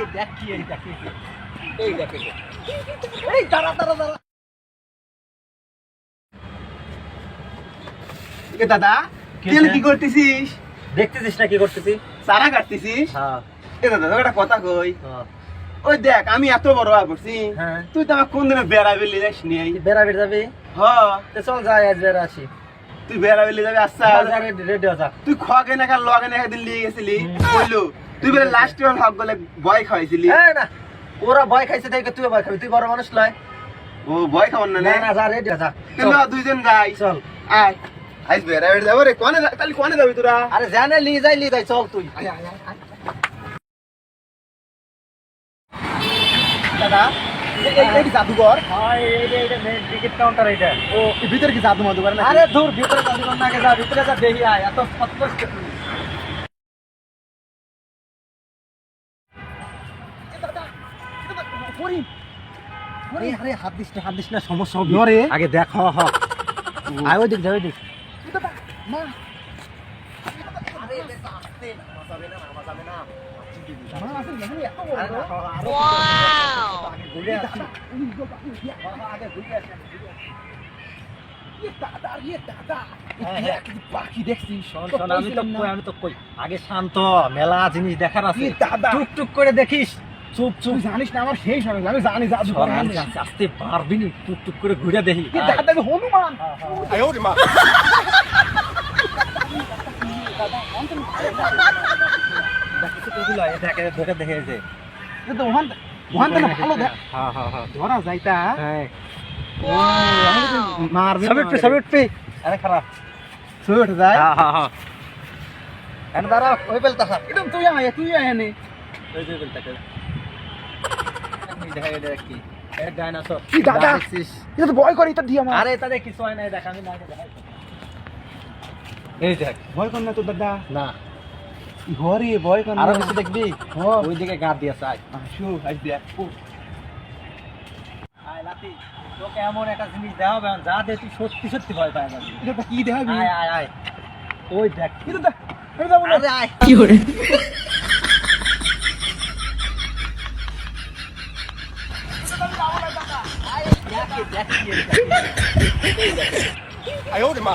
দেখে দেখ কি এই দেখে। এই দেখে এই দাঁড়া দাঁড়া দাঁড়া। এ দাদা কি তুই হয়েছে? কি করতেছিস? দেখতেছিস না কি করতেছি? চারা কাটতেছিস? হ্যাঁ। এ দাদা একটা কথা কই। হ্যাঁ। ওই দেখ আমি এত বড় হয়ে পড়ছি। হ্যাঁ। তুই তো আমার কোন দিনে বেড়া বেলি যাস নিয়ে তুই বেড়া বেড় যাবি? হ তো চল যাই আজ বেড়া আসি। তুই বেড়া বেলি যাবি আচ্ছা। হয়ে তুই খোয়াকে না লগে না লিয়ে গেছিলি? তুই বলে লাস্ট ইয়ার হক বলে বয় খাওয়াইছিলি? এই না ওরা ভয় খাইছে দেখে তুই ভয় খাবি তুই বড় মানুষ লয়। ও বয় খাওয়ান না না? না না যা রেডি হয়ে যা তাহলে চল, দুইজন যাই চল। আয়। আইস বেড়া বেড়া যাব রে কোনে যা- তাহলে কোনে যাবি তোরা? আরে জানে লি যাই লি যাই চল তুই। দাদা এই- এই- এই কি জাদুঘর হ্যাঁ এই এই মেন টিকিট কাউন্টার এটা ও এই ভিতরে কি জাদু মাদু করে না আরে দূর ভিতরে যাবি না আগে যা ভিতরে যা দেখি আয় এত কত আরে আরে হাত দিস না হাত দিস না সমস্যা হবে। নরে। আগে দেখ হ হ। আয় ওই দিক যা ওই দিক পাখি দেখছিস শোন, শোন, আমি তো কই আমি তো কই। আগে শান্ত মেলা জিনিস দেখার আছে। দাদা? টুক টুক করে দেখিস। চুপ চুপ জানিস না আমার সেই সময় আমি জানি আস্তে পারবি নি টুক টুক করে ঘুরে দেখি। দাদা হনুমান ধরে ওখান ওখান থেকে ভালো হ্যাঁ, হ্যাঁ, হ্যাঁ। ধরা যাইতা হ্যাঁ। মারবে। আরে খারাপ। ছবি যায় হ্যাঁ, হ্যাঁ, হ্যাঁ। এনে দাঁড়াও, ওই। এটা তুই আয় তুই আয় নে ওই বেলটাকে। এই দেখ, এই দেখ কি। এই ডাইনোসর। কি দাদা? দেখছিস? এটা তো ভয় করে এটা দিয়ে আমার। আরে তাদের কিছু হয় না দেখ আমি না দেখাই এই দেখ। ভয় কর না তো দাদা। না। ঘরে ভয় কর না। আরও কিছু দেখবি। ওই দিকে গা দিয়েছে আয়। আসো আজ দেখ আয়। লাতি তোকে এমন একটা জিনিস দেওয়া হবে যা দে তুই সত্যি সত্যি ভয় পায় যাবি এটা কি দেখাবি? আয় আয় আয়। ওই দেখ। দেখ এটা যাব না। আরে আয় আয় ওরে মা